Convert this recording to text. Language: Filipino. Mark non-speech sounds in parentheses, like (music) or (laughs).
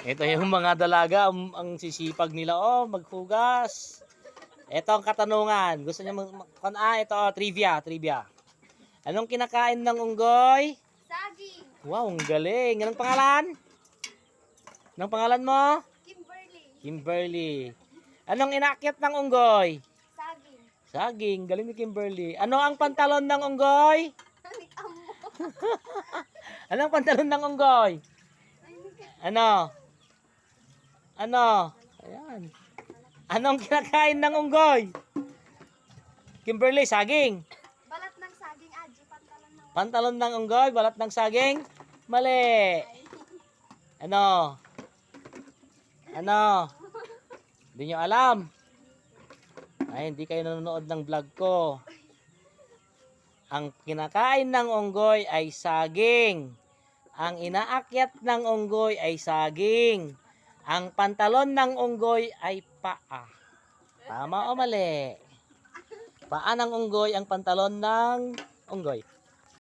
Ito yung mga dalaga, ang, ang sisipag nila, oh, maghugas. Ito ang katanungan. Gusto niyo mag, ah, ito, oh, trivia, trivia. Anong kinakain ng unggoy? Saging. Wow, ang galing. Anong pangalan? Anong pangalan mo? Kimberly. Kimberly. Anong inakyat ng unggoy? Saging. Saging, galing ni Kimberly. Ano ang pantalon ng unggoy? (laughs) Anong pantalon ng unggoy? Ano? Ano? Ayan. Anong kinakain ng unggoy? Kimberly, saging. Balat ng saging, Adjo. Pantalon ng... Pantalon ng unggoy, balat ng saging. Mali. Ano? Ano? Hindi nyo alam. Ay, hindi kayo nanonood ng vlog ko. Ang kinakain ng unggoy ay saging. Ang inaakyat ng unggoy ay saging. Ang pantalon ng unggoy ay paa. Tama o mali? Paa ng unggoy ang pantalon ng unggoy.